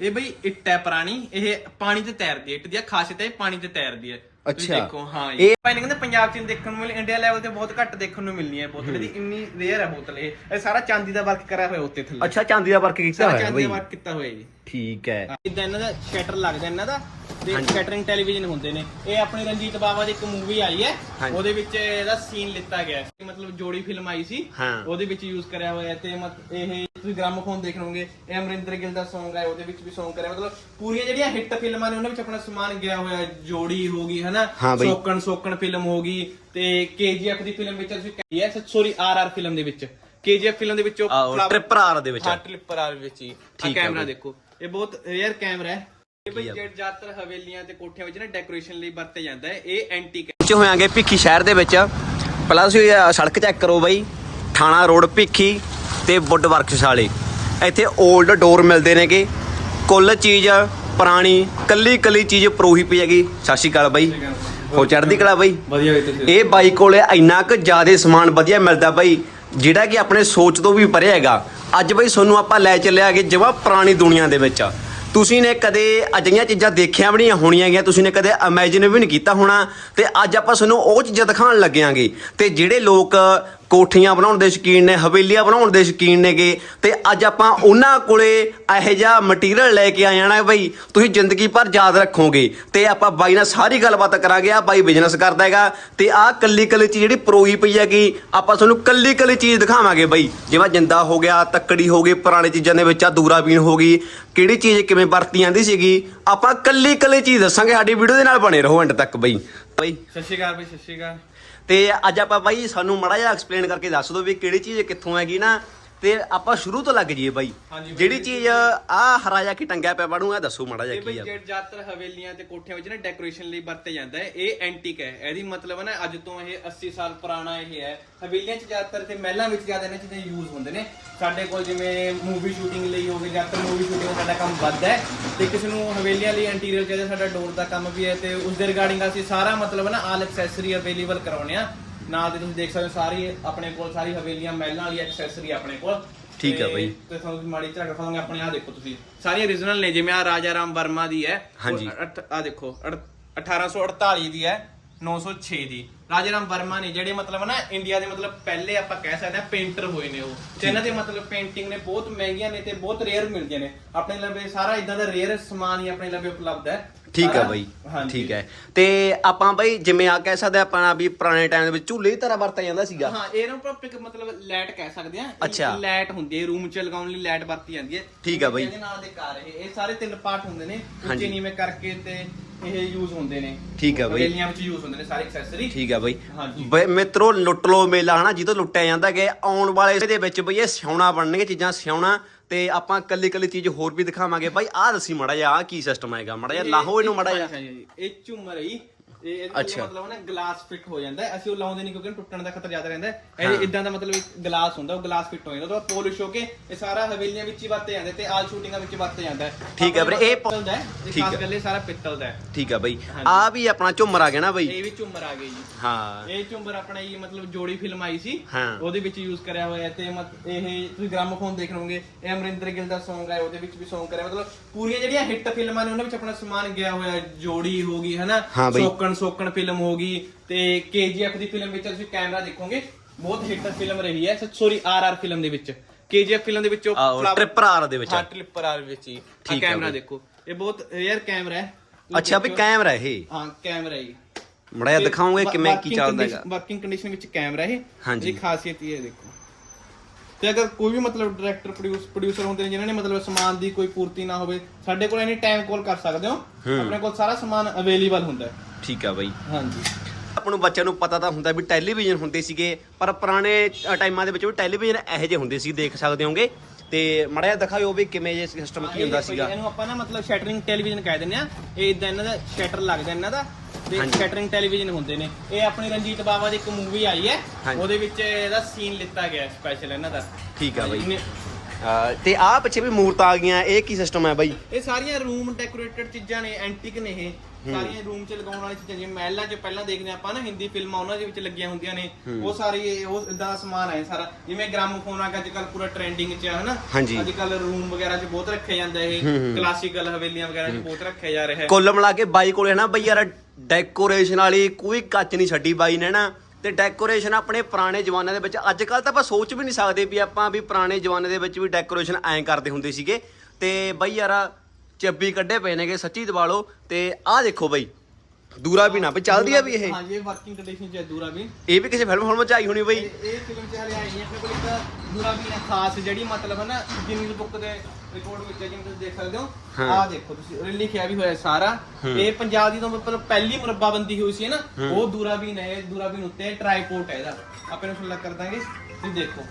ਇਹ ਬਈ ਇੱਟ ਹੈ ਪੁਰਾਣੀ ਇਹ ਪਾਣੀ ਤੇ ਤੈਰਦੀ ਹੈ ਇੱਟ ਦੀ ਆ ਖਾਸੀਅਤ ਹੈ ਇਹ ਪਾਣੀ ਤੇ ਤੈਰਦੀ ਹੈ। ਤੁਸੀਂ ਅੱਛਾ। ਦੇਖੋ ਹਾਂ ਇਹ- ਇਹ ਪਹਿਲੇ ਕਹਿੰਦੇ ਪੰਜਾਬ ਚ ਨੀ ਦੇਖਣ ਨੂੰ ਮਿਲ ਇੰਡੀਆ ਲੈਵਲ ਤੇ ਬਹੁਤ ਘੱਟ ਦੇਖਣ ਨੂੰ ਮਿਲਣੀ ਹੈ ਬੋਤਲ ਦੀ ਇੰਨੀ ਰੇਅਰ ਹੈ ਬੋਤਲ ਇਹ। ਇਹ ਸਾਰਾ ਚਾਂਦੀ ਦਾ ਵਰਕ ਕਰਿਆ ਹੋਇਆ ਉੱਤੇ ਥੱਲੇ। ਅੱਛਾ ਚਾਂਦੀ ਦਾ ਵਰਕ ਕੀਤਾ ਸਾਰਾ ਹੋਇਆ ਚਾਂਦੀ ਬਈ। ਦਾ ਵਰਕ ਕੀਤਾ ਹੋਇਆ ਜੀ। ਠੀਕ ਹੈ। ਇਦਾਂ ਇਹਨਾਂ ਦਾ ਸ਼ਟਰ ਲੱਗਦਾ ਇਹਨਾਂ ਦਾ। ਤੇ ਹਾਂਜੀ। ਟੈਲੀਵਿਜ਼ਨ ਹੁੰਦੇ ਨੇ। ਇਹ ਆਪਣੀ ਰਣਜੀਤ ਬਾਵਾ ਦੀ ਇੱਕ ਮੂਵੀ ਆਈ ਹੈ। ਹਾਂਜੀ। ਉਹਦੇ ਵਿੱਚ ਇਹਦਾ ਸੀਨ ਲਿੱਤਾ ਗਿਆ ਹੈ। ਮਤਲਬ ਜੋੜੀ ਫਿਲਮ ਆਈ ਸੀ। ਹਾਂ। ਉਹਦੇ ਵਿੱਚ ਯੂਜ਼ ਕਰਿਆ ਹੋਇਆ ਹੈ ਤੇ ਮਤ ਇਹ ਤੁਸੀਂ ਗ੍ਰਾਮੋਫੋਨ ਦੇਖ ਲਓਗੇ। ਇਹ ਅਮਰਿੰਦਰ ਗਿੱਲ ਦਾ Song ਹੈ। ਉਹਦੇ ਵਿੱਚ ਵੀ Song ਕਰਿਆ। ਮਤਲਬ ਪੂਰੀਆਂ ਜਿਹੜੀਆਂ ਹਿੱਟ ਫਿਲਮਾਂ ਨੇ ਉਹਨਾਂ ਵਿੱਚ ਆਪਣਾ ਸਮਾਨ ਗਿਆ ਹੋਇਆ ਹੈ। ਜੋੜੀ ਹੋ ਗਈ ਹਨਾ? ਹਾਂ ਬਈ। ਸੋਕਣ ਸੋਕਣ ਫਿਲਮ ਹੋ ਗਈ ਤੇ KGF ਦੀ ਫਿਲਮ ਵਿੱਚ ਤੁਸੀਂ ਕਹੀ ਸੌਰੀ RR ਫਿਲਮ ਦੇ ਵਿੱਚ। KGF ਫਿਲਮ ਦੇ ਵਿੱਚ ਉਹ ਆਹੋ, flower- ਟ੍ਰਿਪਰ ਆਰ ਦੇ ਵਿੱਚ ਹਾਂ। ਟ੍ਰਿਪਰ ਆਰ ਵਿੱਚ ਹੀ। ਆ ਠੀਕ ਹੈ ਕੈਮਰਾ ਬਈ। ਦੇਖੋ। ਇਹ ਬਹੁਤ ਰੇਅਰ ਕੈਮਰਾ ਹੈ। ਇਹ ਬਈ? ਜਿਹੜੇ ਜ਼ਿਆਦਾਤਰ ਹਵੇਲੀਆਂ ਤੇ ਕੋਠਿਆਂ ਵਿੱਚ ਨਾ ਡੈਕੋਰੇਸ਼ਨ ਲਈ ਵਰਤੇ ਜਾਂਦਾ ਹੈ ਇਹ ਐਂਟੀਕ ਹੈ। ਪਹੁੰਚੇ ਹੋਇਆਂਗੇ ਭਿੱਖੀ ਸ਼ਹਿਰ ਦੇ ਵਿੱਚ। ਪਹਿਲਾਂ ਤੁਸੀਂ ਇਹ ਸੜਕ ਚੈੱਕ ਕਰੋ ਬਾਈ। ਥਾਣਾ ਰੋਡ ਭਿੱਖੀ ਤੇ ਵੁੱਡ ਵਰਕਸ ਵਾਲੇ। ਇੱਥੇ 올ਡ ਡੋਰ ਮਿਲਦੇ ਨੇਗੇ। ਕੁੱਲ ਚੀਜ਼ ਪੁਰਾਣੀ ਕੱਲੀ ਕੱਲੀ ਚੀਜ਼ ਪਰੋਹੀ ਪਈ ਹੈਗੀ। ਸਤਿ ਸ਼੍ਰੀ ਅਕਾਲ ਬਾਈ। ਹੋ ਚੜ੍ਹਦੀ ਕਲਾ ਬਾਈ? ਵਧੀਆ ਹੋਈ ਤੁਸੀਂ ਇਹ ਬਾਈ ਕੋਲੇ ਇੰਨਾ ਕੁ ਜ਼ਿਆਦਾ ਸਮਾਨ ਵਧੀਆ ਮਿਲਦਾ ਬਾਈ ਜਿਹੜਾ ਕਿ ਆਪਣੇ ਸੋਚ ਤੋਂ ਵੀ ਪਰੇ ਹੈਗਾ। ਅੱਜ ਬਾਈ ਤੁਹਾਨੂੰ ਆਪਾਂ ਲੈ ਚੱਲਿਆ ਕਿ ਜਮਾ ਪੁਰਾਣੀ ਦੁਨੀਆ ਦੇ ਵਿੱਚ। ਤੁਸੀਂ ਨੇ ਕਦੇ ਅਜਿਹੀਆਂ ਚੀਜ਼ਾਂ ਦੇਖੀਆਂ ਵੀ ਨਹੀਂ ਹੋਣੀਆਂ ਗੀਆਂ, ਤੁਸੀਂ ਨੇ ਕਦੇ ਇਮੇਜਿਨ ਵੀ ਨਹੀਂ ਕੀਤਾ ਹੋਣਾ, ਤੇ ਅੱਜ ਆਪਾਂ ਤੁਹਾਨੂੰ ਉਹ ਚੀਜ਼ਾਂ ਦਿਖਾਉਣ ਲੱਗਿਆਂਗੇ। ਤੇ ਜਿਹੜੇ ਲੋਕ ਕੋਠੀਆਂ ਬਣਾਉਣ ਦੇ ਸ਼ੌਕੀਨ ਨੇ, ਹਵੇਲੀਆਂ ਬਣਾਉਣ ਦੇ ਸ਼ੌਕੀਨ ਨੇਗੇ। ਤੇ ਅੱਜ ਆਪਾਂ ਉਹਨਾਂ ਕੋਲੇ ਇਹੋ ਜਿਹਾ ਮਟੀਰੀਅਲ ਲੈ ਕੇ ਆ ਜਾਣਾ ਬਈ ਤੁਸੀਂ ਜ਼ਿੰਦਗੀ ਭਰ ਯਾਦ ਰੱਖੋਗੇ। ਤੇ ਆਪਾਂ ਬਾਈ ਨਾਲ ਸਾਰੀ ਗੱਲਬਾਤ ਕਰਾਂਗੇ ਆ ਬਾਈ ਬਿਜ਼ਨਸ ਕਰਦਾ ਹੈਗਾ। ਤੇ ਆਹ ਕੱਲੀ ਕੱਲੀ ਚੀਜ਼ ਜਿਹੜੀ ਪਰੋਈ ਪਈ ਹੈਗੀ, ਆਪਾਂ ਤੁਹਾਨੂੰ ਕੱਲੀ ਕੱਲੀ ਚੀਜ਼ ਦਿਖਾਵਾਂਗੇ ਬਈ। ਜਿਵੇਂ ਜਿੰਦਾ ਹੋ ਗਿਆ, ਤੱਕੜੀ ਹੋ ਗਈ, ਪੁਰਾਣੀ ਚੀਜ਼ਾਂ ਦੇ ਵਿੱਚ ਆ ਦੂਰਾਬੀਨ ਹੋ ਗਈ। ਕਿਹੜੀ ਚੀਜ਼ ਕਿਵੇਂ ਵਰਤੀ ਜਾਂਦੀ ਸੀਗੀ, ਆਪਾਂ ਕੱਲੀ ਕੱਲੀ ਚੀਜ਼ ਦੱਸਾਂਗੇ, ਸਾਡੀ ਵੀਡੀਓ ਦੇ ਨਾਲ ਬਣੇ ਰਹੋ ਐਂਡ ਤੱਕ ਬਈ। ਬਈ। ਸਤਿ ਸ਼੍ਰੀ ਅਕਾਲ ਬਈ, ਸਤਿ ਸ਼੍ਰੀ ਅਕਾਲ। ਤੇ ਅੱਜ ਆਪਾਂ ਬਾਈ ਸਾਨੂੰ ਮੜਾ ਜਿਹਾ ਐਕਸਪਲੇਨ ਕਰਕੇ ਦੱਸ ਦਿਓ ਵੀ ਕਿਹੜੀ ਚੀਜ਼ ਕਿੱਥੋਂ ਹੈਗੀ ਨਾ ਤੇ ਆਪਾਂ ਸ਼ੁਰੂ ਤੋਂ ਲੱਗ ਜਾਈਏ ਬਾਈ। ਹਾਂਜੀ ਬਾਈ, ਜਿਹੜੀ ਚੀਜ਼ ਆ ਹਰਾਜਾ ਕੀ ਟੰਗਿਆ ਪਿਆ ਬਾੜੂ ਇਹ ਦੱਸੋ ਮੜਾ ਇਹ ਬਈ ਕੀ ਆ। ਜਿਹੜੇ ਜ਼ਿਆਦਾਤਰ ਹਵੇਲੀਆਂ ਤੇ ਕੋਠਿਆਂ ਵਿੱਚ ਨਾ ਡੈਕੋਰੇਸ਼ਨ ਲਈ ਵਰਤੇ ਜਾਂਦਾ ਹੈ। ਇਹ ਐਂਟੀਕ ਹੈ। ਇਹਦੀ ਮਤਲਬ ਹੈ ਨਾ ਅੱਜ ਤੋਂ ਇਹ 80 ਸਾਲ ਪੁਰਾਣਾ ਇਹ ਹੈ। ਹਵੇਲੀਆਂ 'ਚ ਜ਼ਿਆਦਾਤਰ ਤੇ ਮਹਿਲਾਂ ਵਿੱਚ ਜ਼ਿਆਦਾ ਇਹਨਾਂ ਚੀਜ਼ਾਂ ਯੂਜ਼ ਹੁੰਦੇ ਨੇ। ਸਾਡੇ ਕੋਲ ਜਿਵੇਂ ਮੂਵੀ ਸ਼ੂਟਿੰਗ ਲਈ ਹੋਵੇ ਜ਼ਿਆਦਾਤਰ ਮੂਵੀ ਸ਼ੂਟਿੰਗ ਸਾਡਾ ਕੰਮ ਵੱਧ ਹੈ। ਤੇ ਕਿਸੇ ਨੂੰ ਹਵੇਲੀਆਂ ਲਈ ਇੰਟੀਰੀਅਰ ਚਾਹੀਦਾ ਸਾਡਾ ਡੋਰ ਦਾ ਕੰਮ ਵੀ ਹੈ। ਤੇ ਉਸ ਦੇ ਰਿਗਾਰਡਿੰਗ ਅਸੀਂ ਸਾਰਾ ਮਤਲਬ ਹੈ ਨਾ ਆਲ ਐਕਸੈਸਰੀ ਅਵੇਲੇਬਲ ਕਰਾਉਣੇ ਆ ਨਾਲ ਦੇ ਤੁਸੀਂ ਦੇਖ ਸਕਦੇ ਹੋ ਸਾਰੀ ਆਪਣੇ ਕੋਲ ਸਾਰੀ ਹਵੇਲੀਆਂ ਮਹਿਲਾਂ ਵਾਲੀ ਐਕਸੈਸਰੀ ਆਪਣੇ ਕੋਲ ਠੀਕ ਆ ਤੇ- ਬਈ। ਤੇ ਤੁਹਾਨੂੰ ਮਾੜੀ ਝਾਕ ਦਿਖਾਵਾਂਗੇ ਆਪਣੇ ਆ ਦੇਖੋ ਤੁਸੀਂ ਸਾਰੀ origignal ਨੇ ਜਿਵੇਂ ਆ ਰਾਜਾ ਰਾਮ ਵਰਮਾ ਦੀ ਹੈ ਹਾਂਜੀ। ਆ ਦੇਖੋ ਅੜ- 1848 ਦੀ ਹੈ 906 ਦੀ ਰਾਜਾ ਰਾਮ ਵਰਮਾ ਨੇ ਜਿਹੜੇ ਮਤਲਬ ਨਾ ਇੰਡੀਆ ਦੇ ਮਤਲਬ ਪਹਿਲੇ ਆਪਾਂ ਕਹਿ ਸਕਦੇ ਆ ਪੇਂਟਰ ਹੋਏ ਨੇ ਉਹ ਤੇ ਇਹਨਾਂ ਦੇ ਮਤਲਬ ਪੇਂਟਿੰਗ ਨੇ ਬਹੁਤ ਮਹਿੰਗੀਆਂ ਨੇ ਤੇ ਬਹੁਤ ਰੇਅਰ ਮਿਲਦੀਆਂ ਨੇ ਆਪਣੇ ਲਵੇ ਸਾਰਾ ਇਦਾਂ ਦਾ ਰੇਅਰ ਸਮਾਨ ਹੀ ਆਪਣੇ ਲਵੇ ਉਪਲਬਧ ਹੈ ਠੀਕ ਆ ਬਾਈ। ਠੀਕ ਹੈ ਤੇ ਆਪਾਂ ਬਾਈ ਜਿਵੇਂ ਆ ਕਹਿ ਸਕਦੇ ਆਪਾਂ ਵੀ ਪੁਰਾਣੇ ਟਾਈਮ ਦੇ ਵਿੱਚ ਝੂਲੇ ਦੀ ਤਰ੍ਹਾਂ ਵਰਤਿਆ ਜਾਂਦਾ ਸੀਗਾ ਹਾਂ ਇਹ ਨਾ ਆਪਾਂ ਇੱਕ ਮਤਲਬ ਲਾਈਟ ਕਹਿ ਸਕਦੇ ਆ ਅੱਛਾ। ਲਾਈਟ ਹੁੰਦੀ ਹੈ ਰੂਮ ਚ ਲਗਾਉਣ ਲਈ ਲਾਈਟ ਵਰਤੀ ਜਾਂਦੀ ਹੈ ਠੀਕ ਆ ਬਈ। ਇਹਦੇ ਨਾਲ ਦੇ ਕਾਰ ਇਹ ਇਹ ਸਾਰੇ ਤਿੰਨ ਪਾਰਟ ਹੁੰਦੇ ਨੇ। ਉੱਚੇ ਨੀਵੇਂ ਕਰਕੇ ਤੇ ਇਹ ਯੂਜ਼ ਹੁੰਦੇ ਨੇ। ਠੀਕ ਆ ਬਈ। ਹਵੇਲੀਆਂ ਵਿੱਚ ਯੂਜ਼ ਹੁੰਦੇ ਨੇ ਸਾਰੇ ਐਕਸੈਸਰੀ ਠੀਕ ਆ ਬਾਈ। ਹਾਂਜੀ। ਬਈ ਮਿੱਤਰੋ ਲੁੱਟ ਲੋ ਮੇਲਾ ਹਨਾ? ਜਿੱਦੋਂ ਲੁੱਟਿਆ ਜਾਂਦਾ ਕਿ ਆਉਣ ਵਾਲੇ ਵਿੱਚ ਬਈ ਇਹ ਸਿਉਣਾ ਬਣਨਗੇ ਚੀਜ਼ਾਂ ਸਿਉਣਾ। ਤੇ ਆਪਾਂ ਕੱਲੀ ਕੱਲੀ ਚੀਜ਼ ਹੋਰ ਵੀ ਦਿਖਾਵਾਂਗੇ। ਬਾਈ ਆਹ ਦੱਸੀ ਮੜਾ ਜਾ ਕੀ ਸਿਸਟਮ ਆਏਗਾ ਮੜਾ ਜਾ ਲਾਹੋ ਇਹਨੂੰ ਮੜਾ ਜਾ ਇਹ ਝੁੰਮਰ ਹੈ ਜੀ। ਇਹ ਇਹਦੇ ਅੱਛਾ। ਮਤਲਬ ਨਾ ਗਲਾਸ ਫਿੱਟ ਹੋ ਜਾਂਦਾ ਹੈ। ਅਸੀਂ ਉਹ ਲਾਉਂਦੇ ਨਹੀਂ ਕਿਉਂਕਿ ਟੁੱਟਣ ਦਾ ਖਤਰਾ ਜ਼ਿਆਦਾ ਰਹਿੰਦਾ ਹੈ। ਇਹ ਇਦਾਂ ਦਾ ਮਤਲਬ ਇੱਕ ਗਲਾਸ ਹੁੰਦਾ ਉਹ ਗਲਾਸ ਫਿੱਟ ਹੋ ਜਾਂਦਾ। ਉਹ ਪੋਲਿਸ਼ ਹੋ ਕੇ ਇਹ ਸਾਰਾ ਹਵੇਲੀਆਂ ਵਿੱਚ ਹੀ ਵਰਤੇ ਜਾਂਦੇ ਤੇ ਆਲ ਸ਼ੂਟਿੰਗਾਂ ਵਿੱਚ ਵਰਤੇ ਜਾਂਦਾ ਹੈ। ਠੀਕ ਹੈ ਵੀਰੇ, ਇਹ ਪ- ਪਿੱਤਲ ਦਾ ਹੈ ਇਹ ਠੀਕ ਖਾਸ ਹੈ। ਗੱਲ ਇਹ ਸਾਰਾ ਪਿੱਤਲ ਦਾ ਹੈ। ਠੀਕ ਆ ਬਾਈ। ਹਾਂਜੀ। ਆ ਵੀ ਆਪਣਾ ਝੁੰਮਰ ਆ ਗਿਆ ਨਾ ਬਾਈ? ਇਹ ਵੀ ਝੁੰਮਰ ਆ ਗਈ ਜੀ। ਹਾਂ। ਇਹ ਝੁੰਮਰ ਆਪਣਾ ਇਹ ਮਤਲਬ ਜੋੜੀ ਫਿਲਮ ਆਈ ਸੀ। ਹਾਂ। ਉਹਦੇ ਵਿੱਚ ਯੂਜ਼ ਕਰਿਆ ਹੋਇਆ ਹੈ ਤੇ ਮਤ ਇਹ ਤੁਸੀਂ ਗ੍ਰਾਮੋਫੋਨ ਦੇਖ ਲਓਗੇ ਇਹ ਅਮਰਿੰਦਰ ਗਿੱਲ ਦਾ Song ਹੈ ਉਹਦੇ ਵਿੱਚ ਵੀ Song ਕਰਿਆ। ਮਤਲਬ ਪੂਰੀਆਂ ਜਿਹੜੀਆਂ ਹਿੱਟ ਫਿਲਮਾਂ ਨੇ ਉਹਨਾਂ ਵਿੱਚ ਆਪਣਾ ਸਮਾਨ ਗਿਆ ਹੋਇਆ ਹੈ। ਜੋੜੀ ਹੋ ਗਈ ਹਨਾ? ਹਾਂ ਬਈ। ਸੋਕਣ ਸੋਕਣ ਫਿਲਮ ਹੋ ਗਈ ਤੇ KGF ਦੀ ਫਿਲਮ ਵਿੱਚ ਤੁਸੀਂ ਕੈਮਰਾ ਦੇਖੋਗੇ ਬਹੁਤ ਹਿੱਟ ਫਿਲਮ ਰਹੀ ਹੈ। ਸੌਰੀ RR ਫਿਲਮ ਦੇ ਵਿੱਚ। KGF ਫਿਲਮ ਦੇ ਵਿੱਚ ਉਹ ਟ੍ਰਿਪਰ ਆਰ ਦੇ ਵਿੱਚ ਹਾਂ। ਟ੍ਰਿਪਰ ਆਰ ਵਿੱਚ ਹੀ। ਆ ਕੈਮਰਾ। ਦੇਖੋ। ਇਹ ਬਹੁਤ ਰੇਅਰ ਕੈਮਰਾ ਹੈ। ਅੱਛਾ ਵੀ। ਕੈਮਰਾ ਇਹ। ਹਾਂ ਕੈਮਰਾ ਹੀ। ਮੜਾ ਜਾ ਦਿਖਾਉਂਗੇ ਕਿਵੇਂ ਕੀ ਚੱਲਦਾ ਹੈਗਾ। ਵਰਕਿੰਗ ਕੰਡੀਸ਼ਨ ਵਿੱਚ ਕੈਮਰਾ ਇਹ। ਹਾਂਜੀ। ਖਾਸੀਅਤ ਇਹ ਦੇਖੋ। ਤੇ ਅਗਰ ਕੋਈ ਵੀ ਮਤਲਬ ਡਾਇਰੈਕਟਰ ਪ੍ਰੋਡਿਊਸ ਪ੍ਰੋਡਿਊਸਰ ਹੁੰਦੇ ਨੇ ਜਿਨ੍ਹਾਂ ਨੇ ਮਤਲਬ ਸਮਾਨ ਦੀ ਕੋਈ ਪੂਰਤੀ ਨਾ ਹੋਵੇ ਸਾਡੇ ਕੋਲ ਐਨੀ ਟਾਈਮ ਕਾਲ ਕਰ ਸਕਦੇ ਹੋ। ਆਪਣੇ ਕੋਲ ਸਾਰਾ ਸਮਾਨ ਅਵੇਲੇਬਲ ਹੁੰਦਾ ਹੈ। ਠੀਕ ਆ ਬਾਈ। ਹਾਂਜੀ। ਆਪਾਂ ਨੂੰ ਬੱਚਿਆਂ ਨੂੰ ਪਤਾ ਤਾਂ ਹੁੰਦਾ ਵੀ ਟੈਲੀਵਿਜ਼ਨ ਹੁੰਦੇ ਸੀਗੇ ਪਰ ਪੁਰਾਣੇ ਟਾਈਮਾਂ ਦੇ ਵਿੱਚ ਵੀ ਟੈਲੀਵਿਜ਼ਨ ਇਹੋ ਜਿਹੇ ਹੁੰਦੇ ਸੀ ਦੇਖ ਸਕਦੇ ਹੋਗੇ ਤੇ ਮੜਾ ਜਿਹਾ ਦਿਖਾਓ ਵੀ ਕਿਵੇਂ ਜੇ ਸਿਸਟਮ ਕੀ ਹੁੰਦਾ ਸੀਗਾ। ਇਹਨੂੰ ਆਪਾਂ ਨਾ ਮਤਲਬ ਸ਼ਟਰਿੰਗ ਟੈਲੀਵਿਜ਼ਨ ਕਹਿ ਦਿੰਦੇ ਆ। ਇਹ ਇਦਾਂ ਇਹਨਾਂ ਦਾ ਸ਼ਟਰ ਲੱਗਦਾ ਇਹਨਾਂ ਦਾ ਤੇ। ਸ਼ਟਰਿੰਗ ਟੈਲੀਵਿਜ਼ਨ ਹੁੰਦੇ ਨੇ। ਇਹ ਆਪਣੀ ਰਣਜੀਤ ਬਾਵਾ ਦੀ ਇੱਕ ਮੂਵੀ ਆਈ ਹੈ। ਉਹਦੇ ਵਿੱਚ ਇਹਦਾ ਸੀਨ ਲਿੱਤਾ ਗਿਆ ਸਪੈਸ਼ਲ ਇਹਨਾਂ ਦਾ। ਠੀਕ ਆ ਬਾਈ। ਤੇ ਆਹ ਪਿੱਛੇ ਵੀ ਮੂਰਤਾਂ ਆ ਗਈਆਂ ਇਹ ਕੀ ਸਿਸਟਮ ਹੈ ਬਾਈ? ਇਹ ਸਾਰੀਆਂ ਰੂਮ ਡੈਕੋਰੇਟਡ ਚੀਜ਼ਾਂ ਨੇ ਐਂਟੀਕ ਨੇ ਇਹ। ਸਾਰੀਆਂ ਰੂਮ 'ਚ ਲਗਾਉਣ ਵਾਲੀ ਚੀਜ਼ਾਂ ਜਿਵੇਂ ਮਹਿਲਾਂ 'ਚ ਪਹਿਲਾਂ ਦੇਖਦੇ ਆਪਾਂ ਨਾ ਹਿੰਦੀ ਫਿਲਮਾਂ ਉਹਨਾਂ ਦੇ ਵਿੱਚ ਲੱਗੀਆਂ ਹੁੰਦੀਆਂ ਨੇ। ਉਹ ਸਾਰੀ ਇਹ ਉਹ ਇਦਾਂ ਦਾ ਸਮਾਨ ਹੈ ਸਾਰਾ। ਜਿਵੇਂ ਗ੍ਰਾਮੋਫੋਨ ਆ ਅੱਜ ਕੱਲ ਪੂਰਾ ਟ੍ਰੈਂਡਿੰਗ 'ਚ ਹੈ ਹਨਾ? ਹਾਂਜੀ। ਅੱਜ ਕੱਲ ਰੂਮ ਵਗੈਰਾ 'ਚ ਬਹੁਤ ਰੱਖਿਆ ਜਾਂਦਾ ਇਹ। ਕਲਾਸੀਕਲ ਹਵੇਲੀਆਂ ਵਗੈਰਾ 'ਚ ਬਹੁਤ ਰੱਖਿਆ ਜਾ ਰਿਹਾ ਹੈ। ਕੁੱਲ ਮਿਲਾ ਕੇ ਬਾਈ ਕੋਲੇ ਨਾ ਬਈ ਯਾਰ ਡੈਕੋਰੇਸ਼ਨ ਵਾਲੀ ਕੋਈ ਕੱਚ ਨਹੀਂ ਛੱਡੀ ਬਾਈ ਨੇ ਨਾ। ਤੇ ਡੈਕੋਰੇਸ਼ਨ ਆਪਣੇ ਪੁਰਾਣੇ ਜ਼ਮਾਨੇ ਦੇ ਵਿੱਚ ਅੱਜ ਕੱਲ ਤਾਂ ਆਪਾਂ ਸੋਚ ਵੀ ਨਹੀਂ ਸਕਦੇ ਵੀ ਆਪਾਂ ਵੀ ਪੁਰਾਣੇ ਜ਼ਮਾਨੇ ਦੇ ਵਿੱਚ ਵੀ ਡੈਕੋਰੇਸ਼ਨ ਐਂ ਕਰਦੇ ਹੁੰਦੇ ਸੀਗੇ। ਤੇ ਬਈ ਯਾਰ ਚੱਬੀ ਕੱਢੇ ਪਏ ਨੇਗੇ ਸੱਚੀ ਦਿਵਾਲੋ ਤੇ ਆਹ ਦੇਖੋ ਬਈ ਦੂਰਾ ਵੀ ਨਾ ਬਈ ਚੱਲਦੀ ਆ ਵੀ ਇਹ। ਹਾਂਜੀ ਇਹ ਵਰਕਿੰਗ ਕੰਡੀਸ਼ਨ 'ਚ ਹੈ ਦੂਰਾ ਵੀ। ਇਹ ਵੀ ਕਿਸੇ ਫਿਲਮ ਫਿਲਮ ਚ ਆਈ ਹੋਣੀ ਬਈ। ਇਹ ਇਹ ਫਿਲਮ 'ਚ ਹਲੇ ਆਈ ਹੈ ਆਪਣੇ ਕੋਲ ਇੱਕ ਦੂਰਾ ਵੀ ਹੈ ਖਾਸ ਜਿਹੜੀ ਮਤਲਬ ਹੈ ਨਾ ਗਿਨੀਜ਼ ਬੁੱਕ ਦੇ ਰਿਕਾਰਡ ਵਿੱਚ ਹੈ ਜਿਵੇਂ ਤੁਸੀਂ ਦੇਖ ਸਕਦੇ ਹੋ। ਆਹ ਦੇਖੋ ਤੁਸੀਂ ਲਿਖਿਆ ਵੀ ਹੋਇਆ ਸਾਰਾ। ਇਹ ਪੰਜਾਬ ਦੀ ਤਾਂ ਮਤਲਬ ਪਹਿਲੀ ਮੁਰੱਬਾਬੰਦੀ ਹੋਈ ਸੀ ਨਾ? ਉਹ ਹੈ ਉੱਤੇ ਟ੍ਰਾਈਪੋਰਟ ਹੈ ਇਹਦਾ। ਆਪਾਂ ਨੂੰ ਫੁੱਲਾ ਕਰ ਦਾਂਗੇ ਤੁਸੀਂ ਦੇਖੋ।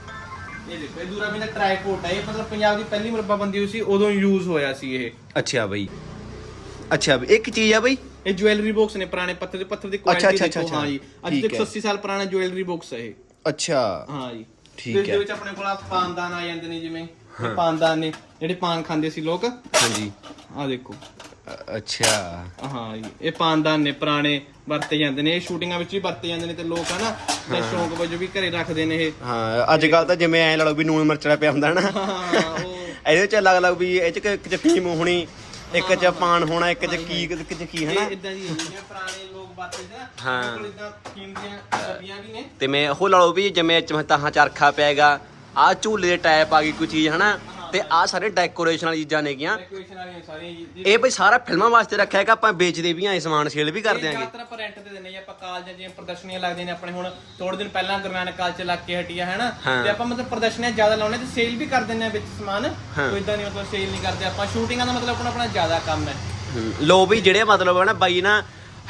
ਇਹ ਦੇਖੋ ਇਹ ਦੂਰਾਬੀਨ ਦਾ ਟ੍ਰਾਈਪੋਰਟ ਹੈ। ਇਹ ਮਤਲਬ ਪੰਜਾਬ ਦੀ ਪਹਿਲੀ ਮੁਰੱਬਾਬੰਦੀ ਹੋਈ ਸੀ ਉਦੋਂ ਯੂਜ਼ ਹੋਇਆ ਸੀ ਇਹ। ਅੱਛਾ ਬਈ। ਅੱਛਾ ਬਈ ਇੱਕ ਚੀਜ਼ ਆ ਬਈ। ਇਹ ਜੁਐਲਰੀ ਬਾਕਸ ਨੇ ਪੁਰਾਣੇ ਪੱਥਰ ਦੇ ਪੱਥਰ ਦੀ ਅੱਛਾ, ਕੁਆਲਿਟੀ ਅੱਛਾ, ਦੇਖੋ ਅੱਛਾ, ਹਾਂ ਜੀ। ਅੱਜ ਠੀਕ ਤੱਕ ਹੈ। 80 ਸਾਲ ਪੁਰਾਣਾ ਜੁਐਲਰੀ ਬਾਕਸ ਹੈ ਇਹ। ਅੱਛਾ। ਹਾਂ ਜੀ। ਠੀਕ ਤੇ ਇਸ ਹੈ। ਦੇ ਵਿੱਚ ਆਪਣੇ ਕੋਲ ਆਹ ਪਾਨਦਾਨ ਆ ਜਾਂਦੇ ਨੇ ਜਿਵੇਂ ਪਾਨਦਾਨ ਨੇ ਜਿਹੜੇ ਪਾਨ ਖਾਂਦੇ ਸੀ ਲੋਕ। ਹਾਂਜੀ। ਆਹ ਦੇਖੋ। ਅੱਛਾ। ਹਾਂ ਜੀ ਇਹ ਪਾਨਦਾਨ ਨੇ ਪੁਰਾਣੇ ਵਰਤੇ ਜਾਂਦੇ ਨੇ ਇਹ ਸ਼ੂਟਿੰਗਾਂ ਵਿੱਚ ਵੀ ਵਰਤੇ ਜਾਂਦੇ ਨੇ ਤੇ ਲੋਕ ਹਨਾ ਤੇ ਸ਼ੌਂਕ ਵਜੋਂ ਵੀ ਘਰੇ ਰੱਖਦੇ ਨੇ ਇਹ। ਹਾਂ ਅੱਜ ਕੱਲ ਤਾਂ ਜਿਵੇਂ ਐ ਲੜੋ ਵੀ ਨੂਨ ਮਿਰਚ ਵਾਲਾ ਪਿਆ ਹੁੰਦਾ ਨਾ ਹਾਂ ਉਹ। ਇਹਦੇ ਚ ਅਲੱਗ ਅਲੱਗ ਵੀ ਇਹ ਚ ਇੱਕ ਚ ਫੀਮ ਹੋਣੀ ਇੱਕ ਚ ਪਾਨ ਹੋਣਾ ਇੱਕ ਚ ਕੀ ਇੱਕ ਚ ਕੀ ਹਨਾ। ਇਹ ਇਦਾਂ ਦੀ ਹੁੰਦੀਆਂ ਪੁਰਾਣੇ ਲੋਕ ਵਰਤੇ ਨਾ ਹਾਂ। ਕੋਲ ਇਦਾਂ ਕੀਮਤੀਆਂ ਡੱਬੀਆਂ ਵੀ ਨੇ। ਤੇ ਮੈਂ ਉਹ ਲੜੋ ਵੀ ਜਿਵੇਂ ਚਮਤਾਹਾਂ ਚਰਖਾ ਪਿਆਗਾ ਆ ਝੂਲੇ ਦੇ ਟਾਈਪ ਆ ਗਈ ਕੋਈ ਚੀਜ਼ ਹਨਾ। ਤੇ ਆ ਸਾਰੇ ਡੈਕੋਰੇਸ਼ਨ ਵਾਲੀ ਚੀਜ਼ਾਂ ਨੇਗੀਆਂ ਡੈਕੋਰੇਸ਼ਨ ਵਾਲੀਆਂ ਸਾਰੀਆਂ ਜੀ ਇਹ ਬਈ ਸਾਰਾ ਫਿਲਮਾਂ ਵਾਸਤੇ ਰੱਖਿਆ ਹੈਗਾ ਆਪਾਂ ਵੇਚਦੇ ਵੀ ਆਂ ਇਹ ਸਮਾਨ ਸੇਲ ਵੀ ਕਰਦੇ ਆਂਗੇ। ਜ਼ਿਆਦਾਤਰ ਆਪਾਂ ਰੈਂਟ ਤੇ ਦਿੰਨੇ ਆ ਆਪਾਂ ਕਾਲਜਾਂ ਜਿਵੇਂ ਪ੍ਰਦਰਸ਼ਨੀਆਂ ਲੱਗਦੀਆਂ ਨੇ ਆਪਣੇ ਹੁਣ ਥੋੜੇ ਦਿਨ ਪਹਿਲਾਂ ਗੁਰੂ ਨਾਨਕ ਕਾਲਜ ਚ ਲੱਗ ਕੇ ਹਟੀ ਆ ਹੈਨਾ? ਹਾਂ। ਤੇ ਆਪਾਂ ਮਤਲਬ ਪ੍ਰਦਰਸ਼ਨੀਆਂ ਜ਼ਿਆਦਾ ਲਾਉਣੇ ਤੇ ਸੇਲ ਵੀ ਕਰ ਦਿੰਨੇ ਆ ਵਿੱਚ ਸਮਾਨ। ਹਾਂ। ਕੋਈ ਇਦਾਂ ਨਹੀਂ ਮਤਲਬ ਸੇਲ ਨਹੀਂ ਕਰਦੇ ਆਪਾਂ। ਸ਼ੂਟਿੰਗਾਂ ਦਾ ਮਤਲਬ ਆਪਣਾ ਆਪਣਾ ਜ਼ਿਆਦਾ ਕੰਮ ਹੈ। ਹਮ, ਲੋ ਵੀ ਜਿਹੜੇ ਮਤਲਬ ਹੈ ਨਾ ਬਾਈ ਨਾ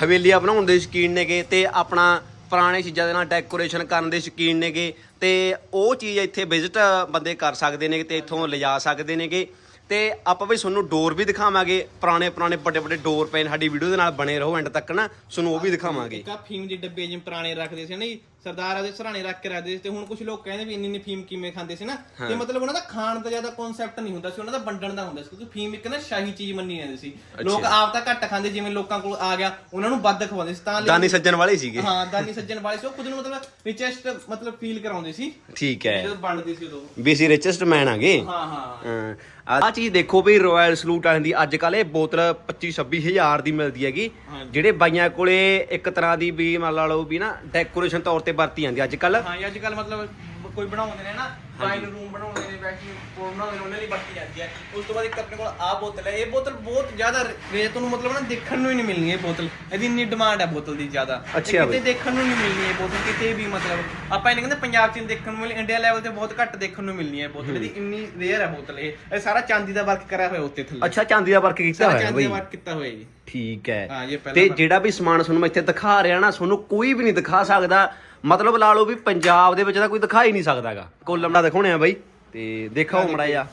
ਹਵੇਲੀਆਂ ਬਣਾਉਣ ਦੇ ਸ਼ੌਕੀਨ ਨੇਗੇ ਤੇ ਆਪਣਾ ਪੁਰਾਣੇ ਚੀਜ਼ਾਂ ਦੇ ਨਾਲ ਡੈਕੋਰੇਸ਼ਨ ਕਰਨ ਦੇ ਸ਼ੌਕੀਨ ਨੇਗੇ ਤੇ ਉਹ ਚੀਜ਼ ਇੱਥੇ ਵਿਜ਼ਿਟ ਬੰਦੇ ਕਰ ਸਕਦੇ ਨੇ ਤੇ ਇੱਥੋਂ ਲਿਜਾ ਸਕਦੇ ਨੇਗੇ। ਤੇ ਆਪਾਂ ਵੀ ਤੁਹਾਨੂੰ ਡੋਰ ਵੀ ਦਿਖਾਵਾਂਗੇ, ਪੁਰਾਣੇ ਪੁਰਾਣੇ ਵੱਡੇ ਵੱਡੇ ਡੋਰ ਪਏ ਸਾਡੀ ਵੀਡੀਓ ਦੇ ਨਾਲ ਬਣੇ ਰਹੋ ਐਂਡ ਤੱਕ ਨਾ, ਤੁਹਾਨੂੰ ਉਹ ਵੀ ਦਿਖਾਵਾਂਗੇ। ਇੱਕ ਫੀਮ ਦੇ ਡੱਬੇ ਜਿਵੇਂ ਪੁਰਾਣੇ ਰੱਖਦੇ ਸੀ ਨਾ ਜੀ ਸਰਦਾਰ ਉਹਦੇ ਸਰਾਣੇ ਰੱਖ ਕੇ ਰੱਖਦੇ ਸੀ ਤੇ ਹੁਣ ਕੁਝ ਲੋਕ ਕਹਿੰਦੇ ਵੀ ਇੰਨੀ ਇੰਨੀ ਫੀਮ ਕਿਵੇਂ ਖਾਂਦੇ ਸੀ ਨਾ? ਤੇ ਮਤਲਬ ਉਹਨਾਂ ਦਾ ਖਾਣ ਦਾ ਜ਼ਿਆਦਾ ਕਨਸੈਪਟ ਨਹੀਂ ਹੁੰਦਾ ਸੀ ਉਹਨਾਂ ਦਾ ਵੰਡਣ ਦਾ ਹੁੰਦਾ ਸੀ ਕਿਉਂਕਿ ਫੀਮ ਇੱਕ ਨਾ ਸ਼ਾਹੀ ਚੀਜ਼ ਮੰਨੀ ਜਾਂਦੀ ਸੀ। ਲੋਕ ਆਪ ਤਾਂ ਘੱਟ ਖਾਂਦੇ ਜਿਵੇਂ ਲੋਕਾਂ ਕੋਲ ਆ ਗਿਆ ਉਹਨਾਂ ਨੂੰ ਵੱਧ ਖਵਾਉਂਦੇ ਸੀ ਤਾਂ ਦਾਨੀ ਸੱਜਣ ਵਾਲੇ ਸੀਗੇ। ਹਾਂ ਦਾਨੀ ਸੱਜਣ ਵਾਲੇ ਸੀ ਉਹ ਖੁਦ ਨੂੰ ਮਤਲਬ ਰਿਚੈਸਟ ਮਤਲਬ ਫੀਲ ਕਰਾਉਂਦੇ ਸੀ। ਠੀਕ ਹੈ। ਜਦੋਂ ਬਣਦੀ ਸੀ ਉਦੋਂ। ਵੀ ਅਸੀਂ ਰਿਚੈਸਟ ਮੈਨ ਆਗੇ ਹਾਂ ਹਾਂ। ਆ ਚੀਜ਼ ਦੇਖੋ ਵੀ ਰਾਇਲ ਸਲੂਟ ਵਾਲਿਆਂ ਦੀ ਅੱਜ ਕੱਲ ਇਹ ਬੋਤਲ 25 26 ਹਜ਼ਾਰ ਦੀ ਮਿਲਦੀ ਹੈਗੀ। ਜਿਹੜੇ ਬਾਈਆਂ ਕੋਲੇ ਇੱਕ ਤਰ੍ਹਾਂ ਦੀ ਵੀ ਮੰਨ ਲਾ ਲਓ ਵੀ ਨਾ ਡੈਕੋਰੇਸ਼ਨ ਤੌਰ ਤੇ ਵਰਤੀ ਜਾਂਦੀ ਅੱਜ ਕੱਲ ਹਾਂ ਅੱਜ ਕੱਲ ਮਤਲਬ ਕੋਈ ਬਣਾਉਂਦੇ ਨੇ ਨਾ ਡਰਾਇੰਗ ਰੂਮ ਬਣਾਉਂਦੇ ਨੇ ਵੈਕਿਊਮ ਕੋਲ ਬਣਾਉਂਦੇ ਨੇ ਉਹਨਾਂ ਲਈ ਵਰਤੀ ਜਾਂਦੀ ਹੈ ਉਸ ਤੋਂ ਬਾਅਦ ਇੱਕ ਆਪਣੇ ਕੋਲ ਆ ਬੋਤਲ ਹੈ ਇਹ ਬੋਤਲ ਬਹੁਤ ਜ਼ਿਆਦਾ ਰੇਟ ਤੁਹਾਨੂੰ ਮਤਲਬ ਨਾ ਦੇਖਣ ਨੂੰ ਹੀ ਨਹੀਂ ਮਿਲਣੀ ਇਹ ਬੋਤਲ। ਇਹਦੀ ਇੰਨੀ ਡਿਮਾਂਡ ਹੈ ਬੋਤਲ ਦੀ ਜ਼ਿਆਦਾ। ਤੇ ਅੱਛਾ ਕਿਤੇ ਬਈ। ਦੇਖਣ ਨੂੰ ਨਹੀਂ ਮਿਲਣੀ ਇਹ ਬੋਤਲ ਕਿਤੇ ਵੀ ਮਤਲਬ। ਆਪਾਂ ਇਹ ਨਹੀਂ ਕਹਿੰਦੇ ਪੰਜਾਬ 'ਚ ਨੀ ਦੇਖਣ ਨੂੰ ਮਿਲਣੀ ਇੰਡੀਆ ਲੈਵਲ ਤੇ ਬਹੁਤ ਘੱਟ ਦੇਖਣ ਨੂੰ ਮਿਲਣੀ ਹੈ ਬੋਤਲ। ਇਹਦੀ ਇੰਨੀ ਰੇਅਰ ਹੈ ਬੋਤਲ ਇਹ। ਇਹ ਸਾਰਾ ਚਾਂਦੀ ਦਾ ਵਰਕ ਕਰਿਆ ਹੋਇਆ ਉੱਤੇ ਥੱਲੇ। ਅੱਛਾ ਚਾਂਦੀ ਦਾ ਵਰਕ ਕੀਤਾ ਹੋਇਆ ਚਾਂਦੀ ਦਾ ਬਈ। ਵਰਕ ਕੀਤਾ ਹੋਇਆ ਜੀ। ਠੀਕ ਹੈ। ਤੇ ਜਿਹੜਾ ਵੀ ਸਮਾਨ ਤੁਹਾਨੂੰ ਮੈਂ ਇੱਥੇ ਦਿਖਾ ਰਿਹਾ ਨਾ ਤੁਹਾਨੂੰ ਕੋਈ ਵੀ ਨਹੀਂ ਦਿਖਾ ਸਕਦਾ। ਮਤਲਬ ਲਾ ਲਓ ਵੀ ਪੰਜਾਬ ਦੇ ਵਿੱਚ ਤਾਂ ਕੋਈ ਦਿਖਾ ਹੀ ਨਹੀਂ ਸਕਦਾਗਾ। ਕੋਲਮ ਦਾ ਦਿਖਾਉਣੇ ਆ ਬਾਈ। ਤੇ ਦੇਖਾਓ ਮੜਾ ਜਾ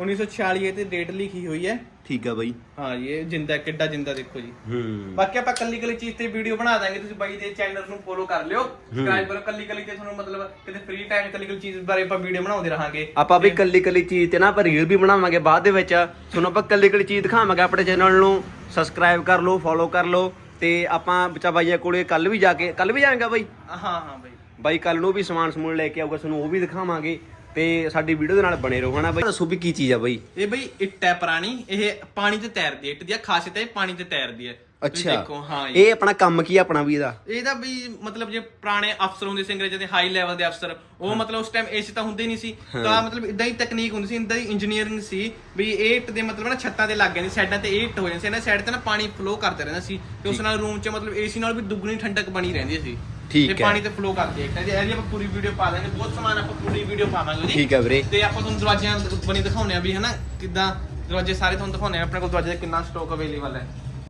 1946 ਇਹ ਤੇ ਡੇਟ ਲਿਖੀ ਹੋਈ ਹੈ। ਠੀਕ ਆ ਬਾਈ। ਹਾਂ ਜੀ ਇਹ ਜਿੰਦਾ ਕਿੱਡਾ ਜਿੰਦਾ ਦੇਖੋ ਜੀ। ਹੂੰ। ਬਾਕੀ ਆਪਾਂ ਕੱਲੀ ਕੱਲੀ ਚੀਜ਼ ਤੇ ਵੀਡੀਓ ਬਣਾ ਦਾਂਗੇ ਤੁਸੀਂ ਬਾਈ ਦੇ ਚੈਨਲ ਨੂੰ ਫੋਲੋ ਕਰ ਲਿਓ। ਸਬਸਕ੍ਰਾਈਬ ਕਰੋ ਕੱਲੀ ਕੱਲੀ ਤੇ ਤੁਹਾਨੂੰ ਮਤਲਬ ਕਿਤੇ ਫ੍ਰੀ ਟਾਈਮ ਕੱਲੀ ਕੱਲੀ ਚੀਜ਼ ਬਾਰੇ ਆਪਾਂ ਵੀਡੀਓ ਬਣਾਉਂਦੇ ਰਹਾਂਗੇ। ਆਪਾਂ ਵੀ ਕੱਲੀ ਕੱਲੀ ਚੀਜ਼ ਤੇ ਨਾ ਆਪਾਂ ਰੀਲ ਵੀ ਬਣਾਵਾਂਗੇ ਬਾਅਦ ਦੇ ਵਿੱਚ। ਤੁਹਾਨੂੰ ਆਪਾਂ ਕੱਲੀ ਕੱਲੀ ਚੀਜ਼ ਦਿਖਾਵਾਂਗੇ ਆਪਣੇ ਚੈਨਲ ਨੂੰ। ਸਬਸਕ੍ਰਾਈਬ ਕਰ ਲਓ ਫੋਲੋ ਕਰ ਲਓ। ਤੇ ਆਪਾਂ ਬੱਚਾ ਬਾਈਆਂ ਕੋਲੇ ਕੱਲ ਵੀ ਜਾ ਕੇ ਕੱਲ ਵੀ ਜਾਵਾਂਗਾ ਬਾਈ? ਹਾਂ ਹਾਂ ਬਾਈ। ਬਾਈ ਕੱਲ ਨੂੰ ਵੀ ਸਮਾਨ ਸਮੂਨ ਲੈ ਕੇ ਆਊਗਾ ਤੁਹਾਨੂੰ ਉਹ ਵੀ ਦਿਖਾਵਾਂਗੇ ਤੇ ਸਾਡੀ ਵੀਡੀਓ ਦੇ ਨਾਲ ਬਣੇ ਰਹੋ ਹਨਾ ਬਾਈ? ਦੱਸੋ ਵੀ ਕੀ ਚੀਜ਼ ਆ ਬਾਈ? ਇਹ ਬਈ ਇੱਟ ਹੈ ਪੁਰਾਣੀ ਇਹ ਪਾਣੀ ਤੇ ਤੈਰਦੀ ਹੈ ਇੱਟ ਦੀ ਖਾਸੀਅਤ ਹੈ ਇਹ ਪਾਣੀ ਤੇ ਤੈਰਦੀ ਹੈ। ਤੁਸੀਂ ਅੱਛਾ। ਦੇਖੋ ਹਾਂ ਜੀ। ਇਹ ਆਪਣਾ ਕੰਮ ਕੀ ਆ ਆਪਣਾ ਵੀ ਇਹਦਾ? ਇਹਦਾ ਵੀ ਮਤਲਬ ਜੇ ਪੁਰਾਣੇ ਅਫਸਰ ਹੁੰਦੇ ਸੀ ਅੰਗਰੇਜ਼ਾਂ ਦੇ ਹਾਈ ਲੈਵਲ ਦੇ ਅਫਸਰ ਉਹ ਮਤਲਬ ਉਸ ਟਾਈਮ ਏਸੀ ਤਾਂ ਹੁੰਦੇ ਨਹੀਂ ਸੀ। ਤਾਂ ਮਤਲਬ ਇਦਾਂ ਹੀ ਤਕਨੀਕ ਹੁੰਦੀ ਸੀ ਇਦਾਂ ਹੀ ਇੰਜੀਨੀਅਰਿੰਗ ਸੀ ਵੀ ਇਹ ਇੱਟ ਦੇ ਮਤਲਬ ਨਾ ਛੱਤਾਂ ਤੇ ਲੱਗ ਜਾਂਦੀ ਸਾਈਡਾਂ ਤੇ ਇਹ ਇੱਟ ਹੋ ਜਾਂਦੀ ਸੀ ਇਹਨਾਂ ਸਾਈਡ ਤੇ ਨਾ ਪਾਣੀ ਫਲੋ ਕਰਦਾ ਰਹਿੰਦਾ ਸੀ ਤੇ ਉਸ ਨਾਲ ਰੂਮ 'ਚ ਮਤਲਬ ਏਸੀ ਨਾਲ ਵੀ ਦੁੱਗਣੀ ਠੰਡਕ ਬਣੀ ਰਹਿੰਦੀ ਸੀ। ਠੀਕ ਤੇ ਹੈ। ਪਾਣੀ ਤੇ ਫਲੋ ਕਰਦੀ ਇੱਟ ਇਹਦੀ ਇਹਦੀ ਆਪਾਂ ਪੂਰੀ ਵੀਡੀਓ ਪਾ ਦਾਂਗੇ ਬਹੁਤ ਸਮਾਨ ਆਪਾਂ ਪੂਰੀ ਵੀਡੀਓ ਪਾਵਾਂਗੇ ਉਹਦੀ ਠੀਕ ਹੈ ਵੀਰੇ। ਤੇ ਆਪਾਂ ਤੁਹਾਨੂੰ ਦਰਵਾਜ਼ਿਆਂ ਬਣੀ ਦਿਖਾਉਂਦੇ ਆ ਵੀ ਹਨਾ ਕਿੱਦਾਂ ਦਰਵਾਜ਼ੇ ਸਾਰੇ ਤੁਹਾਨੂੰ ਦਿਖਾਉਂਦੇ ਆ ਆਪਣੇ ਕੋਲ ਦਰਵਾਜ਼ੇ ਦਾ ਕਿੰਨਾ ਸਟਾਕ ਅਵੇਲੇਬਲ ਹੈ।